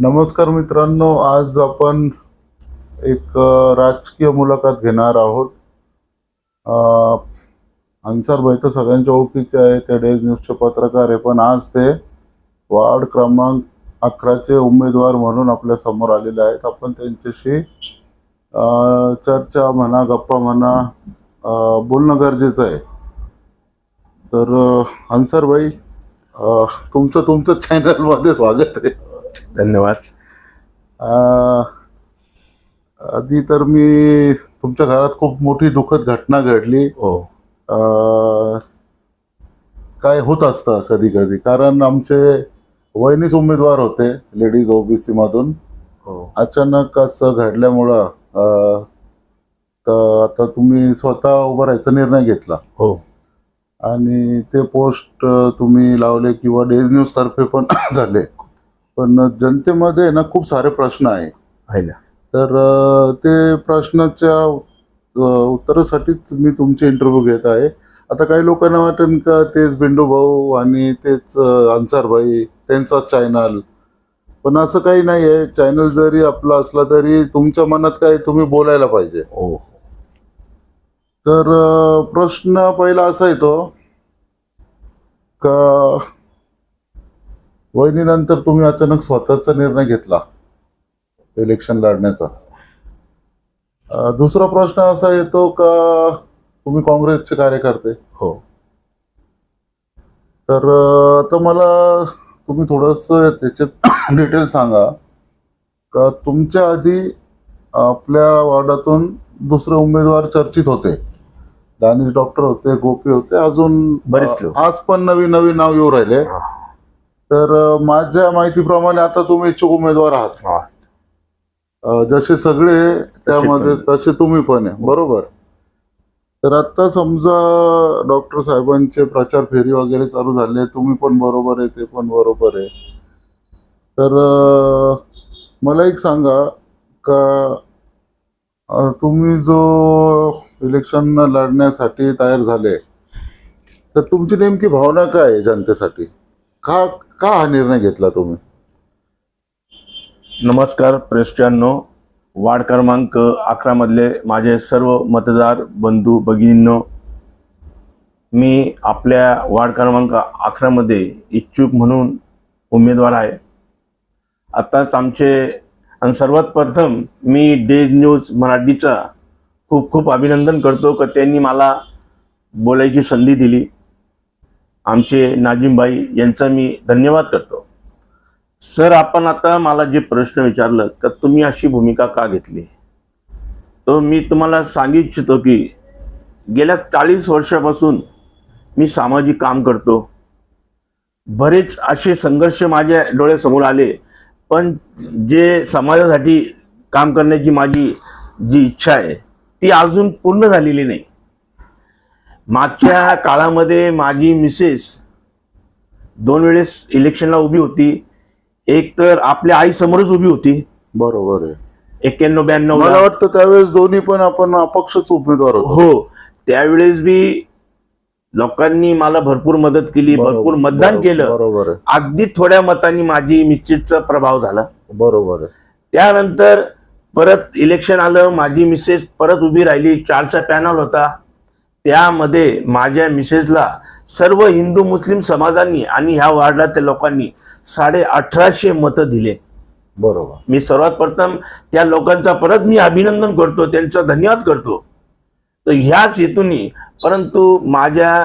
नमस्कार मित्रांनो आज आपण एक राजकीय मुलाखत घेणार आहोत. अन्सार भाई तर सगळ्यांच्या ओळखीचे आहे ते डेज न्यूजचे पत्रकार आहे पण आज ते वार्ड क्रमांक अकराचे उमेदवार म्हणून आपल्यासमोर आलेले आहेत. आपण त्यांच्याशी चर्चा म्हणा गप्पा म्हणा बोलणं गरजेचं आहे. तर अन्सार भाई तुमचं तुमचं चॅनलमध्ये स्वागत आहे. धन्यवाद. आधी तर मी तुमच्या घरात खूप मोठी दुःखद घटना घडली. हो. काय होत असतं कधी कधी? कारण आमचे वहिनीच उमेदवार होते लेडीज ओबीसी मधून. हो. अचानक असं घडल्यामुळं तर आता तुम्ही स्वतः उभं राहायचा निर्णय घेतला. हो. आणि ते पोस्ट तुम्ही लावले किंवा डेज न्यूज तर्फे पण झाले. पण जनतेमध्ये ना खूप सारे प्रश्न आहे. आहे ना. तर ते प्रश्नाच्या उत्तरासाठीच मी तुमचे इंटरव्ह्यू घेत आहे. आता काही लोकांना वाटेल का तेच बिंडू भाऊ आणि तेच अन्सारभाई त्यांचाच चॅनल पण असं काही नाही आहे चॅनल जरी आपला असला तरी तुमच्या मनात काय तुम्ही बोलायला पाहिजे. हो. तर प्रश्न पहिला असा येतो का वहिनीनंतर तुम्ही अचानक स्वतःचा निर्णय घेतला इलेक्शन लढण्याचा. दुसरा प्रश्न असा येतो का तुम्ही काँग्रेसचे कार्यकर्ते? हो. तर आता मला तुम्ही थोडस त्याच्यात डिटेल सांगा का तुमच्या आधी आपल्या वार्डातून दुसरे उमेदवार चर्चित होते. दानिश डॉक्टर होते गोपी होते अजून बरेच. आज पण नवीन नवीन नाव येऊ राहिले. तर माझ्या माहितीप्रमाणे आता तुम्ही इच्छुक उमेदवार आहात. जसे सगळे त्यामध्ये तसे तुम्ही पण आहे. बरोबर. तर आता समजा डॉक्टर साहेबांचे प्रचार फेरी वगैरे चालू झाले तुम्ही पण बरोबर आहे ते पण बरोबर आहे. तर मला एक सांगा का तुम्ही जो इलेक्शन लढण्यासाठी तयार झाले तर तुमची नेमकी भावना काय आहे जनतेसाठी? का का हा निर्णय घेतला तुम्ही? नमस्कार प्रेक्षकांनो वार्ड क्रमांक अकरामधले माझे सर्व मतदार बंधू भगिनींनो. मी आपल्या वार्ड क्रमांक अकरामध्ये इच्छुक म्हणून उमेदवार आहे. आत्ताच आमचे आणि सर्वात प्रथम मी डेज न्यूज मराठीचा खूप खूप अभिनंदन करतो का त्यांनी मला बोलायची संधी दिली. आमचे नाजिमबाई यांचा मी धन्यवाद करतो. सर आपण आता मला जे प्रश्न विचारलं तर तुम्ही अशी भूमिका का घेतली? तर मी तुम्हाला सांगू इच्छितो की गेल्या चाळीस वर्षापासून मी सामाजिक काम करतो. बरेच असे संघर्ष माझ्या डोळ्यासमोर आले पण जे समाजासाठी काम करण्याची माझी जी इच्छा आहे ती अजून पूर्ण झालेली नाही. मागच्या काळामध्ये माझी मिसेस दोन वेळेस इलेक्शनला उभी होती. एक तर आपल्या आई समोरच उभी होती. बरोबर आहे. एक्क्याण्णव ब्याण्णव मला वाटतं त्यावेळेस दोन्ही पण आपण अपक्षच उमेदवार होतो. हो त्यावेळेस बी लोकांनी मला भरपूर मदत केली भरपूर मतदान केलं. बरोबर आहे. अगदी थोड्या मतांनी माझी निश्चितचा प्रभाव झाला. बरोबर आहे. त्यानंतर परत इलेक्शन आलं माझी मिसेस परत उभी राहिली चारचा पॅनल होता. त्यामध्ये माझ्या मिसेसला सर्व हिंदू मुस्लिम समाजांनी आणि ह्या वार्डातल्या लोकांनी साडे अठराशे मतं दिले. बरोबर. मी सर्वात प्रथम त्या लोकांचा परत मी अभिनंदन करतो त्यांचा धन्यवाद करतो. तर ह्याच हेतूनी परंतु माझ्या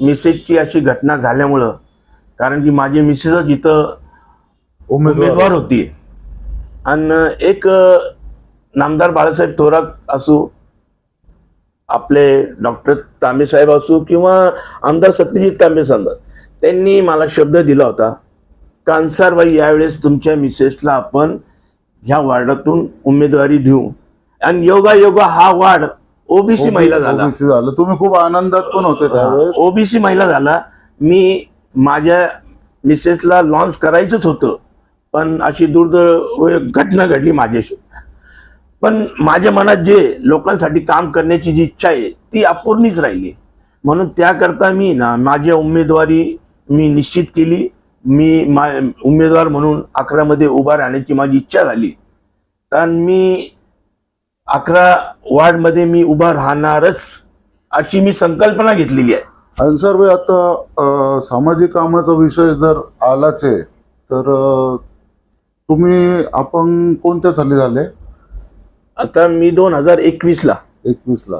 मिसेसची अशी घटना झाल्यामुळं कारण की माझी मिसेसच इथं उमेदवार. होती. आणि एक नामदार बाळासाहेब थोरात असो आपले डॉक्टर तांबे साहेब असो किंवा आमदार सत्यजित तांबे साहेब त्यांनी मला शब्द दिला होता कांसारबाई यावेळेस तुमच्या मिसेसला आपण ह्या वार्डातून उमेदवारी देऊ. आणि योगा योगा हा वार्ड ओबीसी महिला झाला. झालं. तुम्ही खूप आनंदात पण होते त्यावेळेस. ओबीसी महिला झाला. मी माझ्या मिसेसला लॉन्च करायचंच होतं पण अशी दुर्दैव घटना घडली माझ्याशी. पण माझ्या मनात जे लोकांसाठी काम करण्याची जी इच्छा आहे ती अपूर्णीच राहिली. म्हणून त्याकरता मी ना माझी उमेदवारी मी निश्चित केली. मी मा उमेदवार म्हणून अकरामध्ये उभा राहण्याची माझी इच्छा झाली. कारण मी अकरा वार्डमध्ये मी उभा राहणारच अशी मी संकल्पना घेतलेली आहे. अन्सर भाई आता सामाजिक कामाचा विषय जर आलाच आहे तर तुम्ही आपण कोणत्या साली झाले? आता मी दोन हजार एकवीसला. एकवीसला.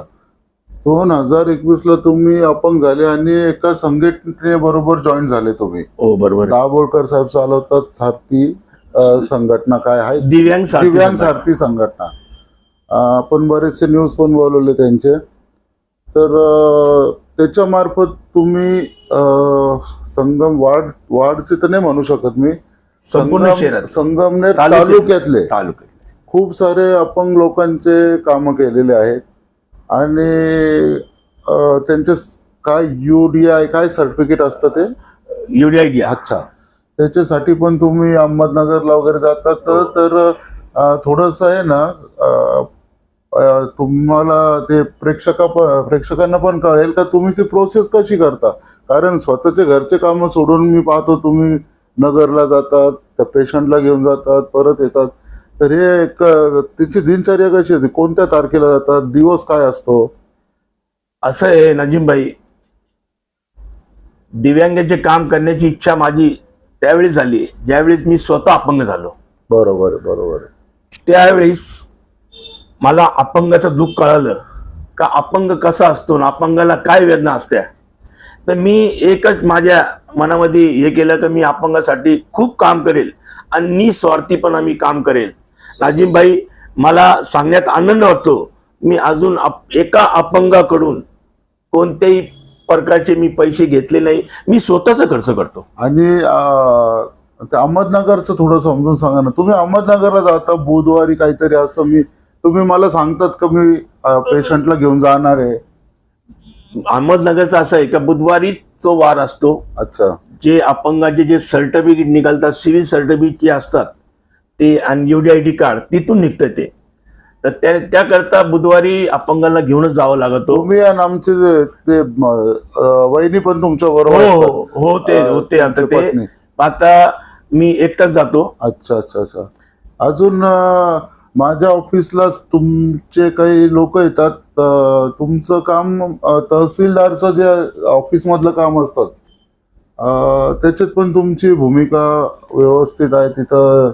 दोन हजार एकवीसला तुम्ही अपंग झाले आणि एका संघटनेबरोबर जॉईन झाले तुम्ही. हो बरोबर. दाभोळकर साहेब चालवतात सारथी संघटना काय आहे? दिव्यांग सारथी दिव्यांग संघटना. सारथी संघटना. आपण बरेचसे न्यूज पण बोलवले त्यांचे. तर त्याच्या तुम्ही अ, संगम वार्ड वार्डचे तर नाही म्हणू शकत मी. संपूर्ण संगम- शहरात. संगमनेर तालुक्यात- तालुक्यातले. तालुक्यात. खूप सारे अपंग लोकांचे कामं केलेले आहेत. आणि त्यांचे काय यू डी आय काय सर्टिफिकेट असतं ते? एवढी आयडिया अच्छा. त्याच्यासाठी पण तुम्ही अहमदनगरला वगैरे जातात तर- अ, थोडंसं आहे ना तुम्हाला ते प्रेक्षका प- प्रेक्षकांना पण कळेल का तुम्ही ती प्रोसेस कशी करता? कारण स्वतःचे घरचे कामं सोडून मी पाहतो तुम्ही नगरला जातात त्या पेशंटला घेऊन जातात परत येतात. तर हे एक तिची दिनचर्या कशी होती? कोणत्या तारखेला जातात? दिवस काय असतो? असं आहे नजीमबाई. दिव्यांगाचे काम करण्याची इच्छा माझी त्यावेळी झाली ज्यावेळेस मी स्वतः अपंग झालो. बरोबर बरोबर. त्यावेळेस मला अपंगाचं दुःख कळालं का अपंग कसा असतो ना अपंगाला काय वेदना असत्या? तर मी एकच माझ्या मनामध्ये हे केलं की मी अपंगासाठी खूप काम करेल आणि निस्वार्थीपणा मी काम करेल. नाजिमबाई मला सांगण्यात आनंद वाटतो मी अजून अप- एका अपंगाकडून कोणत्याही प्रकारचे मी पैसे घेतले नाही. मी स्वतःचा खर्च करतो. आणि ते अहमदनगरचं थोडं समजून सांगा ना. तुम्ही अहमदनगरला जाता बुधवारी काहीतरी असं मी तुम्ही मला सांगतात का मी पेशंटला घेऊन जाणार आहे? अहमदनगरचं असं आहे का बुधवारी तो वार असतो. अच्छा. जे अपंगाचे जे सर्टिफिकेट निघालतात सिव्हिल सर्टिफिकेट जे असतात ते आणि युडी आय डी कार्ड तिथून निघतं ते. तर त्या त्याकरता बुधवारी अपंगाला घेऊनच जावं लागतो तुम्ही आणि आमचे जे- ते म, अं, वहिनी पण तुमच्या हो बरोबर हो हो ते अं, होते आता ते पत्नी. आता मी एकटाच जातो. अच्छा अच्छा अच्छा. अजून अं, माझ्या ऑफिसला तुमचे काही लोक येतात. अं, तुमचं काम अं, तहसीलदारचं जे ऑफिस मधलं काम असतात अं, त्याच्यात पण तुमची भूमिका व्यवस्थित आहे. तिथं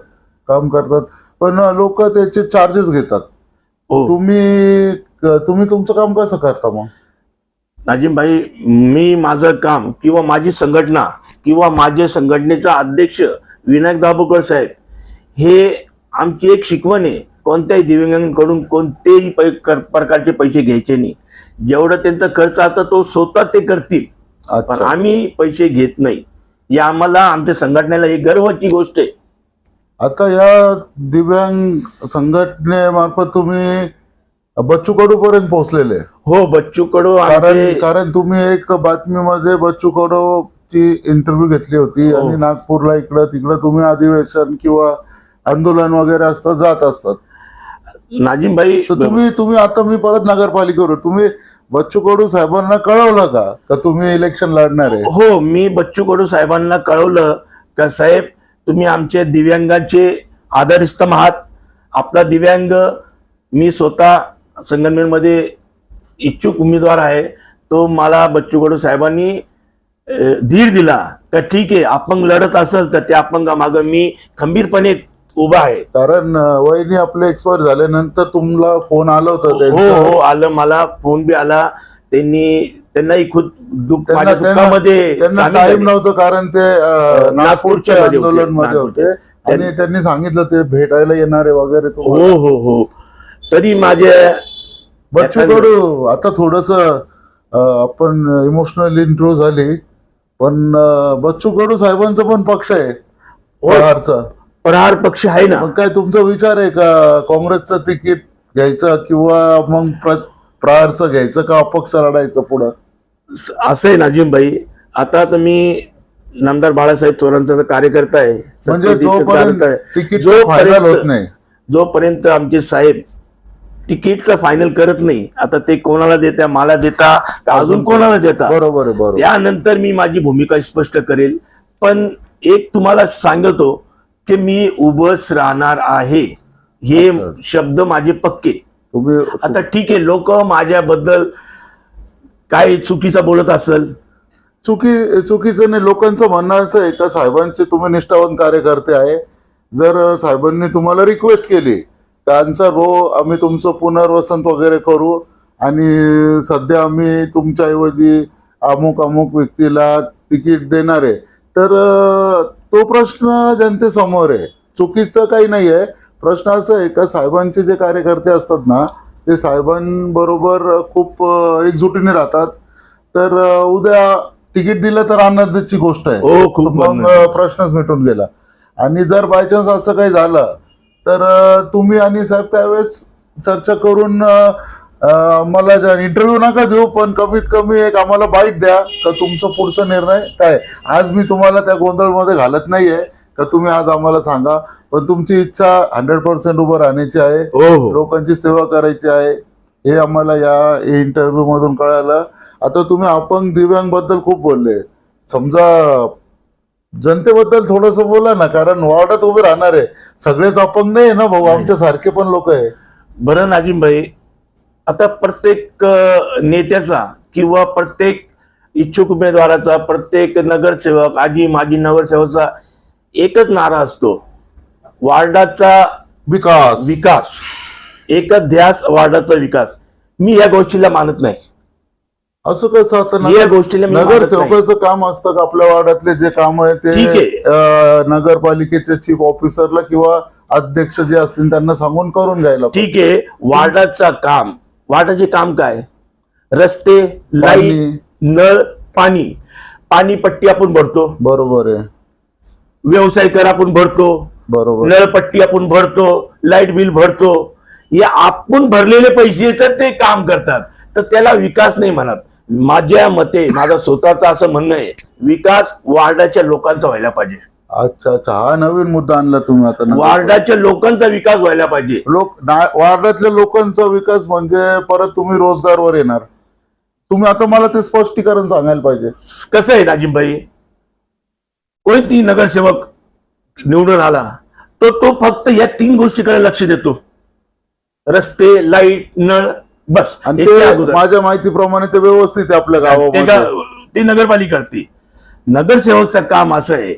काम करतात. पण लोक त्याचे चार्जेस घेतात. हो. तुम्ही तुम्ही तुमचं काम कसं करता मग? नाजिमभाई मी माझं काम किंवा माझी संघटना किंवा माझे संघटनेचा अध्यक्ष विनायक दाभोकर साहेब हे आमची एक शिकवण आहे. कोणत्याही दिव्यांगांकडून कोणतेही पै कर- प्रकारचे पैसे घ्यायचे नाही. जेवढं त्यांचा खर्च आता तो स्वतः ते करतील. पण आम्ही पैसे घेत नाही. ही आम्हाला आमच्या संघटनेला एक गर्वाची गोष्ट आहे. आता या दिव्यांग संघटनेमार्फत तुम्ही बच्चू कडू पर्यंत पोहोचलेले. हो बच्चू कडू कारण कारण तुम्ही एक बातमीमध्ये बच्चू कडू ची इंटरव्ह्यू घेतली होती हो. आणि नागपूरला इकडं तिकडं तुम्ही अधिवेशन किंवा आंदोलन वगैरे असतात जात असतात. नाजिमभाई तुम्ही तुम्ही आता मी परत नगरपालिकेवर तुम्ही बच्चू कडू साहेबांना कळवलं का? का तुम्ही इलेक्शन लढणार? आहे हो मी बच्चू कडू साहेबांना कळवलं. का साहेब तुम्ही आमचे दिव्यांगाचे आधारस्तंभ आहात. आपला दिव्यांग मी स्वतः संगमनेरमध्ये इच्छुक उमेदवार आहे. तो मला बच्चू कडू साहेबांनी धीर दिला का ठीक आहे अपंग लढत असेल तर त्या अपंगामागं मी खंबीरपणे उभा आहे. कारण वहिनी आपले एक्सपायर झाल्यानंतर तुम्हाला फोन आला होता हो हो आलं मला फोन बी आला. त्यांनी त्यांनाही खुद दुःख माझ्या दुःखामध्ये त्यांना टाइम. नव्हतं कारण ते नागपूरच्या आंदोलनमध्ये होते. आणि त्यांनी सांगितलं ते भेटायला येणारे वगैरे. हो हो हो. तरी माझ्या बच्चू कडू आता थोडस आपण इमोशनल इंट्रो झाली पण बच्चू कडू साहेबांचा पण पक्ष आहे प्रहारचा प्रहार पक्ष आहे ना. काय तुमचा विचार आहे का? काँग्रेसचं तिकीट घ्यायचं किंवा मग प्र- प्रहारचं घ्यायचं का अपक्ष लढायचं पुढं? असं आहे नाजिमबाई आता तर मी नामदार बाळासाहेब चोरांचा कार्यकर्ता आहे म्हणजे जोपर्यंत जोपर्यंत- आमचे साहेब तिकीटचं फायनल करत नाही आता ते कोणाला देता मला देता अजून कोणाला देता? बरोबर त्यानंतर मी माझी भूमिका स्पष्ट करेल. पण एक तुम्हाला सांगतो की मी उभंच राहणार आहे. हे. शब्द माझे पक्के. आता ठीक आहे लोक माझ्याबद्दल काय चुकीचं बोलत असेल? चुकी चुकीचं नाही लोकांचं म्हणणं असं आहे का साहेबांचे तुम्ही निष्ठावान कार्यकर्ते आहे? जर साहेबांनी तुम्हाला रिक्वेस्ट केली का अन्सर भाऊ आम्ही तुमचं पुनर्वसन वगैरे करू आणि सध्या आम्ही तुमच्याऐवजी अमुक अमुक व्यक्तीला तिकीट देणार आहे तर तो प्रश्न जनतेसमोर आहे. चुकीचं काही नाही आहे. प्रश्न असं आहे का साहेबांचे जे कार्यकर्ते असतात ना ते साहेबांबरोबर खूप एकजुटीने राहतात. तर उद्या तिकीट दिलं तर आनंदाची गोष्ट आहे. हो, खूप मग प्रश्नच मिटून गेला. आणि जर बाय चान्स असं काही झालं तर तुम्ही आणि साहेब त्यावेळेस चर्चा करून मला इंटरव्ह्यू नका देऊ पण कमीत कमी एक आम्हाला बाईट द्या का तुमचा पुढचा निर्णय काय? आज मी तुम्हाला त्या गोंधळमध्ये घालत नाहीये. का तुम्ही आज आम्हाला सांगा पण तुमची इच्छा हंड्रेड पर्सेंट उभं राहण्याची आहे. हो हो. लोकांची सेवा करायची आहे. हे आम्हाला या इंटरव्ह्यू मधून कळालं. आता तुम्ही अपंग दिव्यांगबद्दल खूप बोलले. समजा जनतेबद्दल थोडस बोला ना कारण वार्डात उभे राहणार आहे सगळेच अपंग नाही ना भाऊ? आमच्या सारखे पण लोक आहे. बरं नाजिम भाई आता प्रत्येक नेत्याचा किंवा प्रत्येक इच्छुक उमेदवाराचा प्रत्येक नगरसेवक आजी माजी नगरसेवकचा एकच नारा असतो. वार्डाचा विकास. विकास. एकच ध्यास वार्डाचा विकास. मी या गोष्टीला मानत नाही. असं कसं आता या गोष्टीला. नगरसेवकाचं काम असतं का आपल्या वार्डातले जे काम आहे. ते नगरपालिकेचे चीफ ऑफिसरला किंवा अध्यक्ष जे असतील त्यांना सांगून करून घ्यायला. ठीक आहे. वार्डाचा काम. वार्डाचे काम काय? रस्ते लाइट नळ पाणी. पाणी पट्टी आपण भरतो. बरोबर आहे. व्यवसाय कर आपण भरतो. बरोबर. नळपट्टी आपण भरतो लाइट बिल भरतो. या आपण भरलेले पैशाचं ते काम करतात. तर त्याला विकास नाही म्हणत. माझ्या मते माझं स्वतःचं असं म्हणणं आहे विकास वार्डाच्या लोकांचा व्हायला पाहिजे. अच्छा अच्छा. हा नवीन मुद्दा आणला तुम्ही आता. वार्डाच्या लोकांचा विकास व्हायला पाहिजे. लोक ना- वार्डातल्या लोकांचा विकास म्हणजे परत तुम्ही रोजगारवर येणार. तुम्ही आता मला ते स्पष्टीकरण सांगायला पाहिजे. कसं आहे नाजिमभाई कोणती नगरसेवक निवडून आला तो तो फक्त या तीन गोष्टीकडे लक्ष देतो रस्ते लाइट नळ बस आणि. माझ्या माहितीप्रमाणे ते व्यवस्थित आहे आपल्या ते गावामध्ये गा- ते नगरपालिका करते नगरसेवकचं काम असं आहे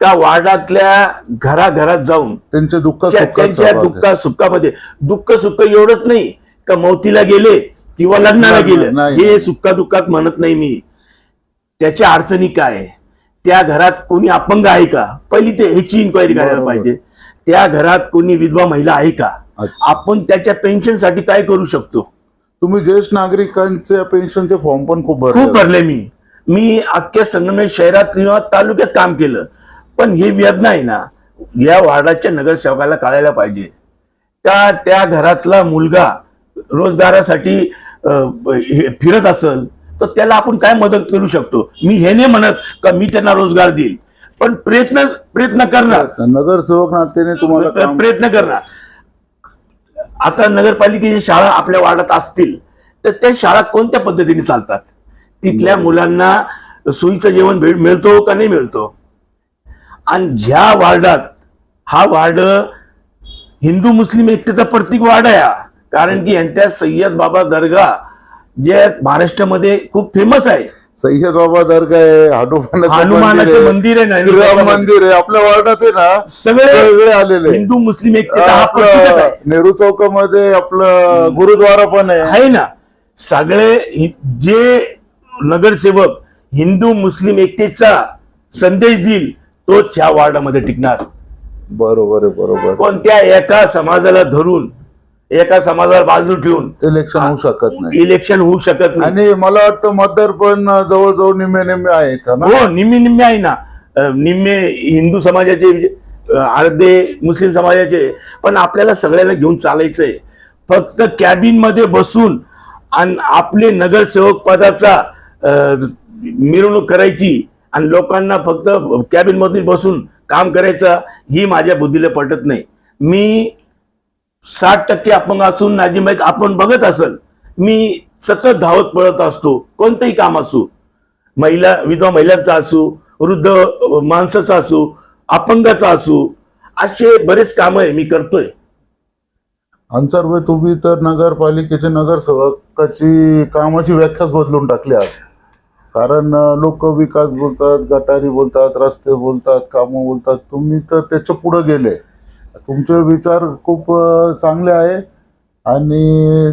का वार्डातल्या घराघरात जाऊन त्यांचे दुःख त्यांच्या. दुःखा सुखामध्ये दुःख सुख एवढंच नाही का मौतीला गेले किंवा लग्नाला गेलं हे. सुखा दुःखात म्हणत नाही मी त्याच्या अडचणी काय आहे? त्या घरात कोणी अपंग आहे का? पहिली ते ह्याची इन्क्वायरी करायला. पाहिजे. त्या घरात कोणी विधवा महिला आहे का. आपण त्याच्या पेन्शनसाठी काय करू शकतो? तुम्ही ज्येष्ठ नागरिकांचे पेन्शनचे फॉर्म पण खूप भरले खूप भरले मी. मी अख्ख्या संगमेश्वर शहरात किंवा तालुक्यात काम केलं. पण ही वेदना आहे ना या वार्डाच्या नगरसेवकाला कळायला पाहिजे. का त्या घरातला मुलगा रोजगारासाठी फिरत असेल तर त्याला आपण काय मदत करू शकतो? मी हे नाही म्हणत का मी त्यांना रोजगार देईल पण प्रयत्न प्रयत्न करणार. नगरसेवक नात्याने तुम्हाला प्रयत्न करणार. आता नगरपालिकेची शाळा आपल्या वार्डात असतील तर त्या शाळा कोणत्या पद्धतीने चालतात? तिथल्या मुलांना सोयीचं जेवण भेट मिळतो का नाही मिळतो? आणि ज्या वार्डात हा वार्ड हिंदू मुस्लिम एकतेचा प्रतीक वार्ड आहे. कारण की यांच्या सय्यद बाबा दर्गा जे महाराष्ट्रामध्ये खूप फेमस आहे. सह्यद बाबा दर्गा आहे हनुमानाचं हनुमानाचं मंदिर आहे ना, श्रीराम मंदिर आहे. आपल्या वार्डात आहे ना सगळे सगळे आलेले हिंदू मुस्लिम आहे. नेहरू चौकामध्ये आपलं गुरुद्वारा पण आहे. ना. सगळे जे नगरसेवक हिंदू मुस्लिम एकतेचा संदेश देईल तोच ह्या वार्डामध्ये टिकणार. बरोबर आहे बरोबर कोणत्या एका समाजाला धरून एका समाजाला बाजू ठेवून. इलेक्शन होऊ शकत नाही. इलेक्शन होऊ शकत नाही. आणि मला वाटतं मतदार पण जवळजवळ निम्मे निम्मे आहेत ना? हो निम्मे निम्मे आहे ना. अं, निम्मे हिंदू समाजाचे अं, अर्धे मुस्लिम समाजाचे. पण आपल्याला सगळ्याला घेऊन चालायचंय. फक्त कॅबिनमध्ये बसून आणि आपले नगरसेवक पदाचा अं, मिरवणूक करायची आणि लोकांना फक्त कॅबिनमध्ये बसून काम करायचं ही माझ्या बुद्धीला पटत नाही. मी साठ टक्के अपंग असून नाजीमाईत आपण बघत असल मी सतत धावत पळत असतो कोणतंही काम असू महिला विधवा महिलांचा असू वृद्ध माणसाचा असू अपंगाचा असू असे बरेच काम आहे मी करतोय. अन्सर भाई तुम्ही तर नगरपालिकेचे नगरसेवकाची कामाची व्याख्याच बदलून टाकली आज. कारण लोक विकास बोलतात गटारी बोलतात रस्ते बोलतात कामं बोलतात तुम्ही तर त्याच्या पुढे गेले. तुमचे विचार खूप चांगले आहे. आणि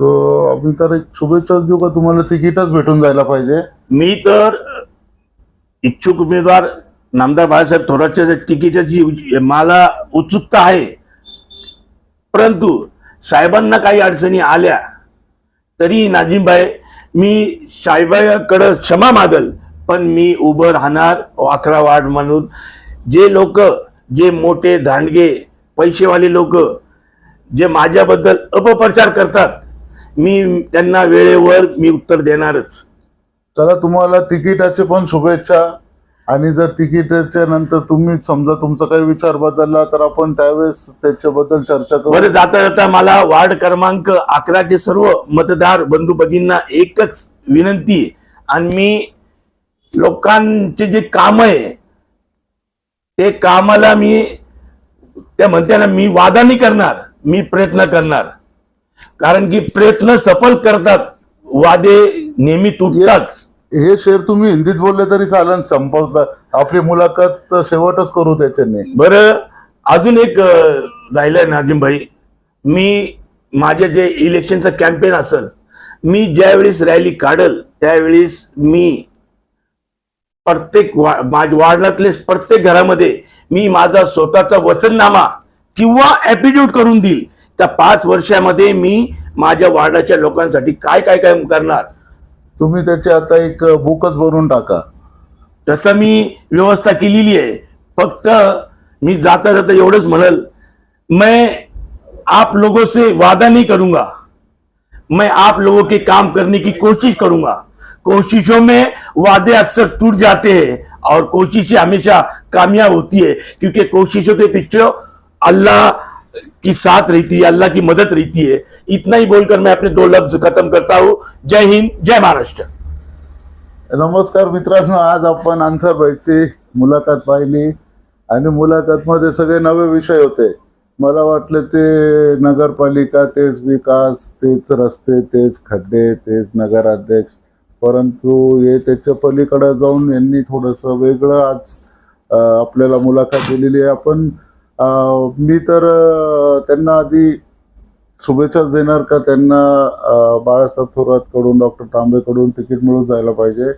तो आम्ही तर एक शुभेच्छाच देऊ का तुम्हाला तिकीटच भेटून जायला पाहिजे? मी तर इच्छुक उमेदवार नामदार बाळासाहेब थोरातच्या तिकिटाची मला उत्सुकता आहे. परंतु साहेबांना काही अडचणी आल्या तरी नाजीमबाई मी साहेबाकडं क्षमा मागल पण मी उभं राहणार अकरा वार्ड म्हणून. जे लोक जे मोठे धांडगे पैसेवाले लोक जे माझ्याबद्दल अपप्रचार करतात मी त्यांना वेळेवर मी उत्तर देणारच. चला तुम्हाला तिकिटाचे पण शुभेच्छा. आणि जर तिकिटाच्या नंतर तुम्ही समजा तुमचा काही विचार बदलला तर आपण त्यावेळेस त्याच्याबद्दल चर्चा करू. बरं जाता जाता मला वार्ड क्रमांक अकराचे सर्व मतदार बंधू भगिनींना एकच विनंती. आणि मी लोकांचे जे काम आहे ते कामाला मी त्या म्हणते ना मी वादा नाही करणार मी प्रयत्न करणार. कारण की प्रयत्न सफल करतात वादे नेहमी तुटतात. हे शेर तुम्ही हिंदीत बोलले तरी चालेल संपवता. आपली मुलाखत शेवटच करू त्याच्याने बरं अजून एक राहिलंय नाजिम भाई मी माझे जे इलेक्शनचं कॅम्पेन असेल मी ज्यावेळेस रॅली काढल त्यावेळेस मी प्रत्येक वा- माझ्या वार्डातले प्रत्येक घरामध्ये मी माझा स्वतःचा वचननामा किंवा ॲपिट्यूड करून देईल. त्या पाच वर्षामध्ये मी माझ्या वार्डाच्या लोकांसाठी काय काय काय करणार? तुम्ही त्याची आता एक बुकच बनवून टाका. तसं मी व्यवस्था केलेली आहे. फक्त मी जाता जाता एवढंच म्हणल मैं आप लोगों से वादा नहीं करूंगा. मैं आप लोगों के काम करने की कोशिश करूंगा. कोशिशों में वादे अक्सर टूट जाते हैं और कोशिशें हमेशा कामयाब होती है क्योंकि कोशिशों के पीछे अल्लाह की साथ रहती है अल्लाह की मदद रहती है। इतना ही बोलकर मैं अपने दो लफ्ज खत्म करता हूँ। जय हिंद जय महाराष्ट्र। नमस्कार मित्रांनो आज आपण अन्सरबाईची मुलाखत पाहिली आणि मुलाखतमध्ये सगळे नवे विषय होते. मला वाटलं ते नगरपालिका तेच विकास तेच रस्ते तेच खड्डे तेच नगराध्यक्ष परंतु हे त्याच्या पलीकडे जाऊन यांनी थोडंसं वेगळं आज आपल्याला मुलाखत दिलेली आहे. आपण मी तर त्यांना आधी शुभेच्छाच देणार का? त्यांना बाळासाहेब थोरातकडून डॉक्टर तांबेकडून तिकीट मिळून जायला पाहिजे.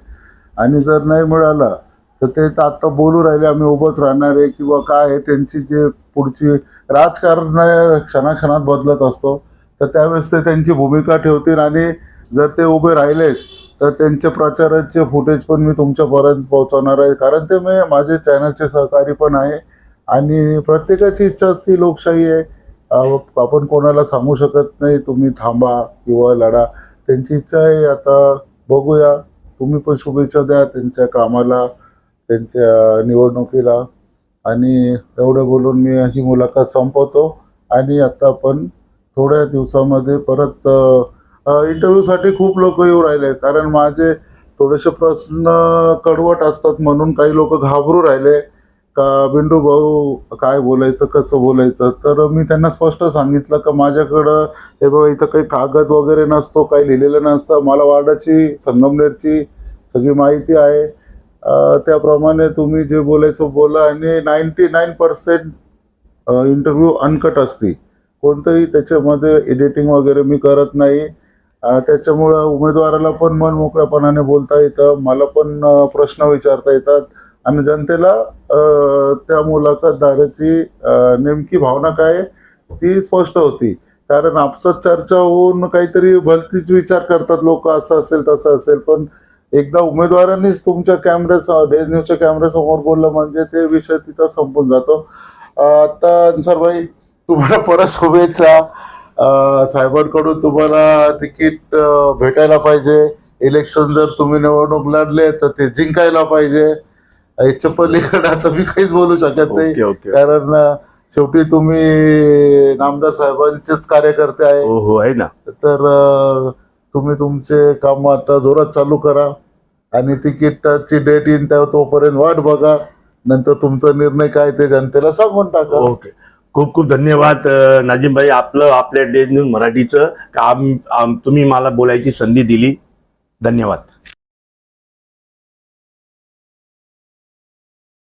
आणि जर नाही मिळालं तर ते तर आत्ता बोलू राहिले आम्ही उभंच राहणार आहे किंवा काय आहे त्यांची जे पुढची राजकारण क्षणाक्षणात बदलत असतो. तर त्यावेळेस ते त्यांची भूमिका ठेवतील आणि जर ते उभे राहिलेच तर त्यांचे प्रचाराचे फुटेज पण मी तुमच्यापर्यंत पोहोचवणार आहे. कारण ते मी माझे चॅनलचे सहकारी पण आहे. आणि प्रत्येकाची इच्छा असती लोकशाही आहे. आपण कोणाला सांगू शकत नाही तुम्ही थांबा किंवा लढा. त्यांची इच्छा आहे आता बघूया. तुम्ही पण शुभेच्छा द्या त्यांच्या कामाला त्यांच्या निवडणुकीला. आणि एवढं बोलून मी ही मुलाखत संपवतो. आणि आता आपण थोड्या दिवसामध्ये परत इंटरव्ह्यूसाठी खूप लोक येऊ राहिले. कारण माझे थोडेसे प्रश्न कडवट असतात म्हणून काही लोक घाबरू राहिले. का बिंडू भाऊ काय बोलायचं कसं बोलायचं? तर मी त्यांना स्पष्ट सांगितलं का माझ्याकडं हे बाबा इथं काही कागद वगैरे नसतो काही लिहिलेलं नसतं. मला वार्डाची संगमनेरची सगळी माहिती आहे. त्याप्रमाणे तुम्ही जे बोलायचं बोला आणि ninety nine percent interview uncut असते कोणतंही त्याच्यामध्ये एडिटिंग वगैरे मी करत नाही. त्याच्यामुळं उमेदवाराला पण मन मोकळ्यापणाने बोलता येतं मला पण प्रश्न विचारता येतात. आणि जनतेला त्या मुलाखतदाराची नेमकी भावना काय ती स्पष्ट होती. कारण आपसात चर्चा होऊन काहीतरी भलतीच विचार करतात लोक असं असेल तसं असेल. पण एकदा उमेदवारांनीच तुमच्या कॅमेऱ्या डेज न्यूजच्या कॅमेऱ्यासमोर बोललं म्हणजे ते विषय तिथं संपून जातो. आता अन्सर भाई तुम्हाला परत शुभेच्छा. साहेबांकडून तुम्हाला तिकीट भेटायला पाहिजे. इलेक्शन जर तुम्ही निवडणूक लढले तर ते जिंकायला पाहिजे. याच्या पलीकडे आता मी काहीच बोलू शकत नाही. कारण शेवटी तुम्ही नामदार साहेबांचेच कार्यकर्ते आहे. हो हो आहे ना. तर तुम्ही तुमचे काम आता जोरात चालू करा. आणि तिकीटाची डेट येईन तेव्हा तोपर्यंत वाट बघा. नंतर तुमचा निर्णय काय ते जनतेला सांगून टाका. ओके. खूप खूप धन्यवाद अं, भाई आपलं आपल्या डेज न्यूज मराठीचं. का आम- आम- तुम्ही मला बोलायची संधी दिली. धन्यवाद.